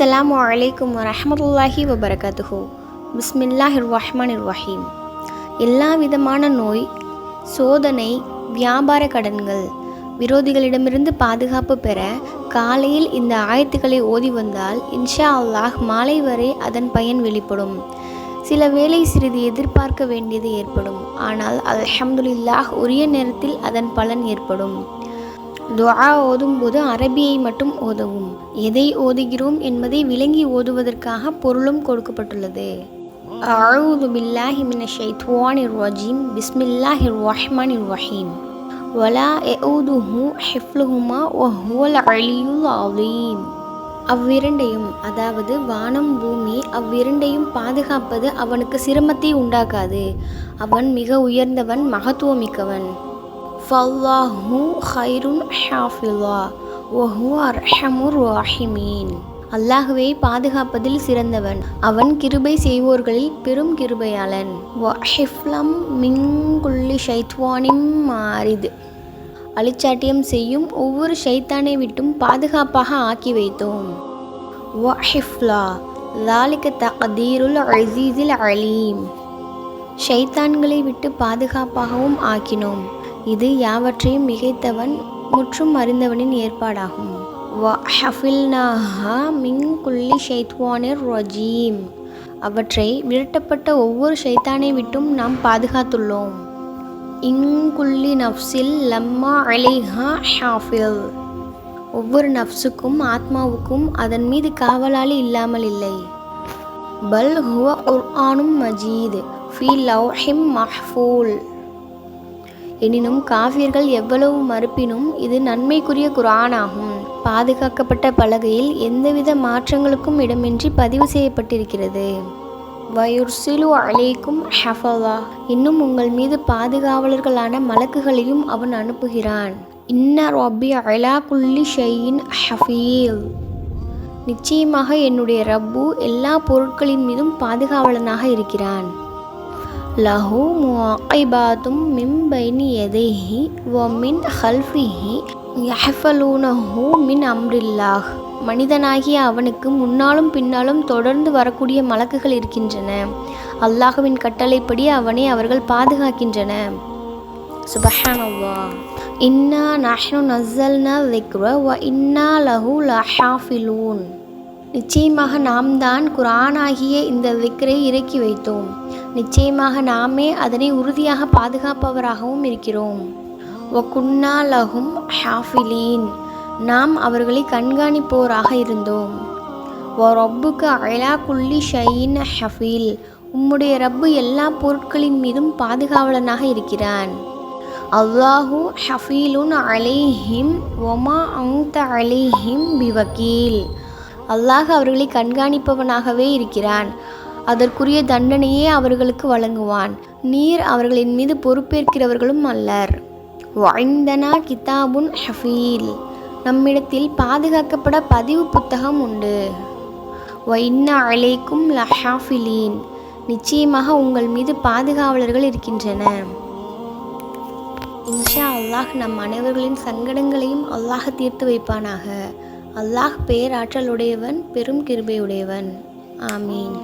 அஸ்லாம் வலைக்கம் வரமத்துல்லாஹி வபரகாத்துஹு. பிஸ்மில்லாஹிர் ரஹ்மான் ரஹீம் எல்லா விதமான நோய் சோதனை வியாபார கடன்கள் விரோதிகளிடமிருந்து பாதுகாப்பு பெற காலையில் இந்த ஆயத்துக்களை ஓதி வந்தால் இன்ஷா அல்லாஹ் மாலை வரை அதன் பயன் வெளிப்படும். சில வேளை சிறிது எதிர்பார்க்க வேண்டியது ஏற்படும். ஆனால் அல்ஹம்துலில்லாஹ் உரிய நேரத்தில் அதன் பலன் ஏற்படும். துவா ஓதும்போது அரபியை மட்டும் ஓதவும். எதை ஓதுகிறோம் என்பதை விளங்கி ஓதுவதற்காக பொருளும் கொடுக்கப்பட்டுள்ளது. அவுது பில்லாஹி மின ஷைத்வானிர் ரஜீம். பிஸ்மில்லாஹிர் ரஹ்மானிர் ரஹீம். வலா எஊதுஹு ஹிஃப்லுஹுமா வஹுவல் அலியுல் அலீம். அவ்விரண்டையும் அதாவது வானம் பூமி அவ்விரண்டையும் பாதுகாப்பது அவனுக்கு சிரமத்தை உண்டாக்காது. அவன் மிக உயர்ந்தவன் மகத்துவமிக்கவன். ஃபல்லாஹு ஹைருன் ஹாஃபிலா ஒஹு அர்ஹமுர் ராஹிமீன் அல்லாஹுவை பாதுகாப்பதில் சிறந்தவன். அவன் கிருபை செய்வோர்களில் பெரும் கிருபையாளன். வஹிஃப்லம் மிங்குள்ளி ஷைத்வானிம் மாறிது அழிச்சாட்டியம் செய்யும் ஒவ்வொரு ஷைத்தானை விட்டும் பாதுகாப்பாக ஆக்கி வைத்தோம். வஹிஃப்லா லாலிக தகதீருல் அசீஸில் அலீம் ஷைத்தான்களை விட்டு பாதுகாப்பாகவும் ஆக்கினோம். இது யாவற்றையும் மிகைத்தவன் முற்றும் அறிந்தவனின் ஏற்பாடாகும். மின் குல்லி ஷைத்வானிர் ரஜீம். அவற்றை விரட்டப்பட்ட ஒவ்வொரு ஷைத்தானை விட்டும் நாம் பாதுகாத்துள்ளோம். இங்குள்ளி நஃப்ஸில் லம்மா அலிஹா ஹாஃபில். ஒவ்வொரு நஃப்ஸுக்கும் ஆத்மாவுக்கும் அதன் மீது காவலாளி இல்லாமல் இல்லை. பல் ஹுவ குர்ஆனும் மஜீத். ஃபி லவ்ஹிம் மஹ்ஃபூல். எனினும் காவியர்கள் எவ்வளவு மறுப்பினும் இது நன்மைக்குரிய குரானாகும். பாதுகாக்கப்பட்ட பலகையில் எந்தவித மாற்றங்களுக்கும் இடமின்றி பதிவு செய்யப்பட்டிருக்கிறது. வயுர்சிலு அலைக்கும் ஹஃபலா. இன்னும் உங்கள் மீது பாதுகாவலர்களான மலக்குகளையும் அவன் அனுப்புகிறான். இன்ன ரப்பி அலா குல்லி ஷெயின் ஹஃபீல். நிச்சயமாக என்னுடைய ரப்பு எல்லா பொருட்களின் மீதும் பாதுகாவலனாக இருக்கிறான். லஹு முஅகிபாத்தும் மின் பைனி எதைஹி ஒ மின் ஹல்ஃபிஹி யஹஃபலூனஹு மின் அம்ரில்லாஹ். மனிதனாகிய அவனுக்கு முன்னாலும் பின்னாலும் தொடர்ந்து வரக்கூடிய மலக்குகள் இருக்கின்றன. அல்லாஹுவின் கட்டளைப்படி அவனை அவர்கள் பாதுகாக்கின்றன. சுபஹானல்லா இன்னா நஹ்னு நஸ்ஸல்னா திக்ர வ இன்னா லஹு லஹாஃபிலூன். நிச்சயமாக நாம் தான் குரானாகிய இந்த விக்ரை இறக்கி வைத்தோம். நிச்சயமாக நாமே அதனை உறுதியாக பாதுகாப்பவராகவும் இருக்கிறோம். ஒக்குன்னா குன்னா லஹும் ஹாஃபிலீன். நாம் அவர்களை கண்காணிப்போராக இருந்தோம். ஓ ரப்புக்கு அலா குள்ளி ஷையின் ஹஃபீல். உம்முடைய ரப்பு எல்லா பொருட்களின் மீதும் பாதுகாவலனாக இருக்கிறான். அல்லாஹு ஹஃபீலுன் அலைஹிம் ஒமா அங்த அலைஹிம் பிவக்கீல் அல்லாஹ் அவர்களை கண்காணிப்பவனாகவே இருக்கிறான். அதற்குரிய தண்டனையே அவர்களுக்கு வழங்குவான். நீர் அவர்களின் மீது பொறுப்பேற்கிறவர்களும் அல்லர். வாய்ந்தனா கிதாபுன் ஹஃபீல். நம்மிடத்தில் பாதுகாக்கப்பட பதிவு புத்தகம் உண்டு. வைன்னா அலைக்கும் லஹாஃபிலீன். நிச்சயமாக உங்கள் மீது பாதுகாவலர்கள் இருக்கின்றன இன்ஷா அல்லாஹ் நம் அனைவர்களின் சங்கடங்களையும் அல்லாஹ் தீர்த்து வைப்பானாக. அல்லாஹ் பேராற்றலுடையவன் பெரும் கிருபையுடையவன். ஆமீன்.